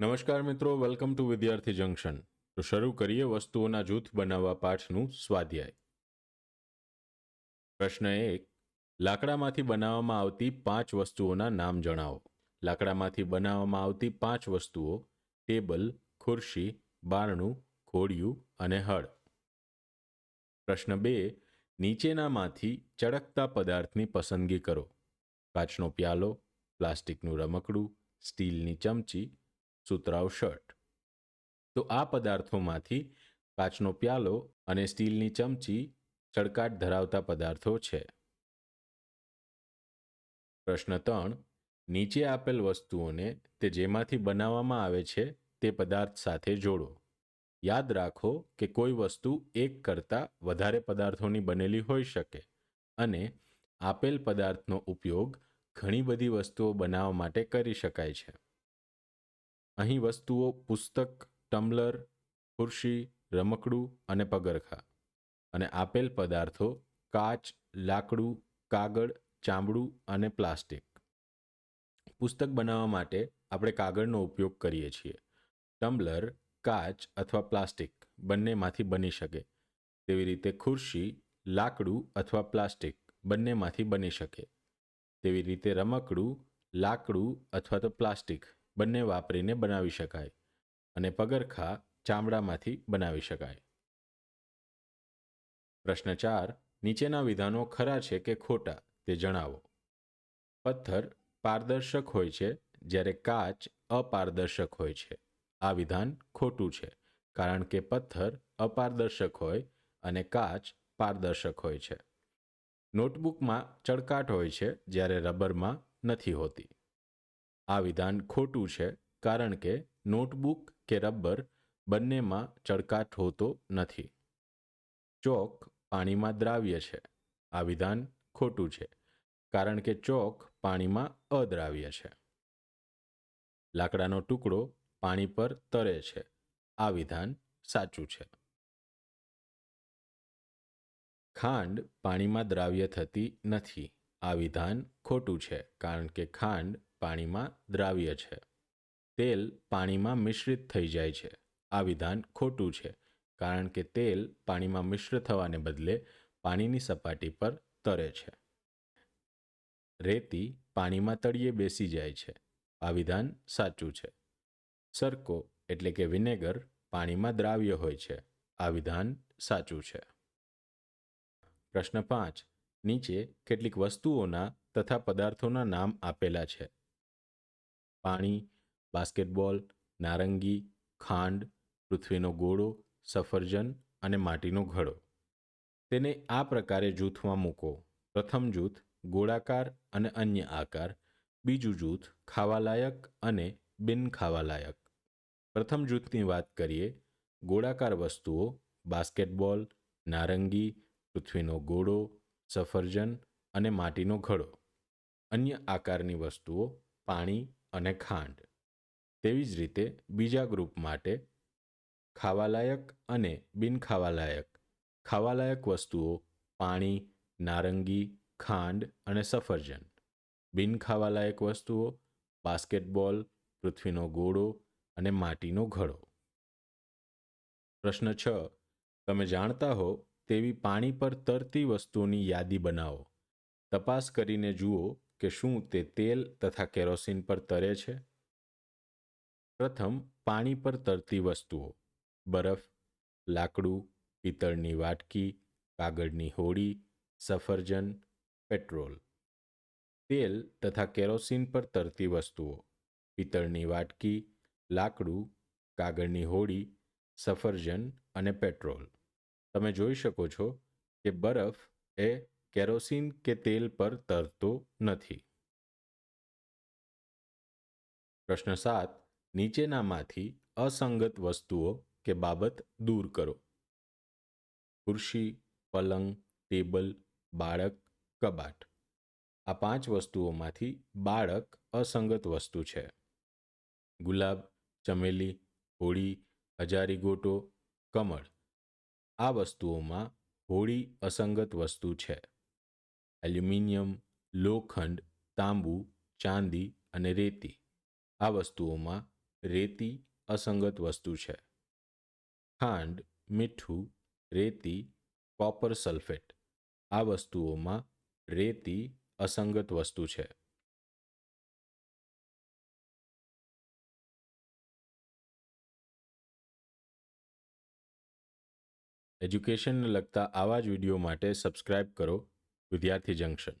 નમસ્કાર મિત્રો welcome to વિદ્યાર્થી જંકશન તો શરૂ કરીએ વસ્તુઓના જૂથ બનાવવા પાઠનું સ્વાધ્યાય. પ્રશ્ન એક, લાકડામાંથી બનાવવામાં આવતી પાંચ વસ્તુઓના નામ જણાવો. લાકડામાંથી બનાવવામાં આવતી પાંચ વસ્તુઓ, ટેબલ, ખુરશી, બારણું ઘોડિયું અને હળ. પ્રશ્ન બે, નીચેનામાંથી ચળકતા પદાર્થની પસંદગી કરો. કાચનો પ્યાલો, પ્લાસ્ટિકનું રમકડું, સ્ટીલની ચમચી સુતરાઉ શર્ટ. તો આ પદાર્થોમાંથી કાચનો પ્યાલો અને સ્ટીલની ચમચી ચળકાટ ધરાવતા પદાર્થો છે. પ્રશ્ન ત્રણ. નીચે આપેલ વસ્તુઓને તે જેમાંથી બનાવવામાં આવે છે તે પદાર્થ સાથે જોડો. યાદ રાખો કે કોઈ વસ્તુ એક કરતાં વધારે પદાર્થોની બનેલી હોઈ શકે અને આપેલ પદાર્થનો ઉપયોગ ઘણી બધી વસ્તુઓ બનાવવા માટે કરી શકાય છે. અહીં વસ્તુઓ પુસ્તક, ટમ્બલર, ખુરશી, રમકડું અને પગરખા અને આપેલ પદાર્થો, કાચ, લાકડું, કાગળ, ચામડું અને પ્લાસ્ટિક. પુસ્તક બનાવવા માટે આપણે કાગળનો ઉપયોગ કરીએ છીએ. ટમ્બલર, કાચ અથવા પ્લાસ્ટિક બંનેમાંથી બની શકે. તેવી રીતે ખુરશી, લાકડું અથવા પ્લાસ્ટિક બંનેમાંથી બની શકે. તેવી રીતે રમકડું, લાકડું અથવા તો પ્લાસ્ટિક બંને વાપરીને બનાવી શકાય અને પગરખા ચામડામાંથી બનાવી શકાય. પ્રશ્ન ચાર, નીચેના વિધાનો ખરા છે કે ખોટા, તે જણાવો. પથ્થર પારદર્શક હોય છે, જ્યારે કાચ અપારદર્શક હોય છે. આ વિધાન ખોટું છે, કારણ કે પથ્થર અપારદર્શક હોય અને કાચ પારદર્શક હોય છે. નોટબુકમાં ચળકાટ હોય છે, જ્યારે રબરમાં નથી હોતી. આ વિધાન ખોટું છે કારણ કે નોટબુક કે રબર બંનેમાં ચળકાટ હોતો નથી. ચોક પાણીમાં દ્રાવ્ય છે. આ વિધાન ખોટું છે કારણ કે ચોક પાણીમાં અદ્રાવ્ય છે. લાકડાનો ટુકડો પાણી પર તરે છે. આ વિધાન સાચું છે. ખાંડ પાણીમાં દ્રાવ્ય થતી નથી. આ વિધાન ખોટું છે કારણ કે ખાંડ પાણીમાં દ્રાવ્ય છે. તેલ પાણીમાં મિશ્રિત થઈ જાય છે. આ વિધાન ખોટું છે, કારણ કે તેલ પાણીમાં મિશ્ર થવાને બદલે પાણીની સપાટી પર તરે છે. રેતી પાણીમાં તળિયે બેસી જાય છે. આ વિધાન સાચું છે. સરકો એટલે કે વિનેગર પાણીમાં દ્રાવ્ય હોય છે. આ વિધાન સાચું છે. પ્રશ્ન પાંચ. નીચે કેટલીક વસ્તુઓના તથા પદાર્થોના નામ આપેલા છે. પાણી, બાસ્કેટબોલ, નારંગી, ખાંડ, પૃથ્વીનો ગોળો, સફરજન અને માટીનો ઘડો. તેને આ પ્રકારે જૂથમાં મૂકો. પ્રથમ જૂથ ગોળાકાર અને અન્ય આકાર, બીજું જૂથ ખાવાલાયક અને બિન ખાવાલાયક. પ્રથમ જૂથની વાત કરીએ, ગોળાકાર વસ્તુઓ, બાસ્કેટબોલ, નારંગી, પૃથ્વીનો ગોળો, સફરજન અને માટીનો ઘડો. અન્ય આકારની વસ્તુઓ, પાણી અને ખાંડ. તેવી જ રીતે બીજા ગ્રુપ માટે ખાવાલાયક અને બિનખાવાલાયક. ખાવાલાયક વસ્તુઓ પાણી, નારંગી, ખાંડ અને સફરજન. બિનખાવાલાયક વસ્તુઓ બાસ્કેટબોલ, પૃથ્વીનો ગોળો અને માટીનો ઘડો. પ્રશ્ન છ. તમે જાણતા હો તેવી પાણી પર તરતી વસ્તુઓની યાદી બનાવો. તપાસ કરીને જુઓ કે શું તે તેલ તથા કેરોસીન પર તરે છે? પ્રથમ, પાણી પર તરતી વસ્તુઓ. બરફ, લાકડું, પિત્તળની વાટકી, કાગળની હોડી, સફરજન, પેટ્રોલ. તેલ તથા કેરોસીન પર તરતી વસ્તુઓ. પિત્તળની વાટકી, લાકડું, કાગળની હોડી, સફરજન અને પેટ્રોલ. તમે જોઈ શકો છો કે બરફ એ કેરોસીન કે તેલ પર તરતો નથી. પ્રશ્ન સાત. નીચેનામાંથી અસંગત વસ્તુઓ કે બાબત દૂર કરો. ખુરશી, પલંગ, ટેબલ, બાળક, કબાટ. આ પાંચ વસ્તુઓમાંથી બાળક અસંગત વસ્તુ છે. ગુલાબ, ચમેલી, હોળી, હજારી ગોટો, કમળ. આ વસ્તુઓમાં હોળી અસંગત વસ્તુ છે. એલ્યુમિનિયમ, લોખંડ, તાંબુ, ચાંદી અને રેતી. આ વસ્તુઓમાં રેતી અસંગત વસ્તુ છે. ખાંડ, મીઠું, રેતી, કોપર સલ્ફેટ. આ વસ્તુઓમાં રેતી અસંગત વસ્તુ છે. એજ્યુકેશનને લગતા આવા જ વીડિયો માટે સબસ્ક્રાઇબ કરો. Vidyarthi Junction.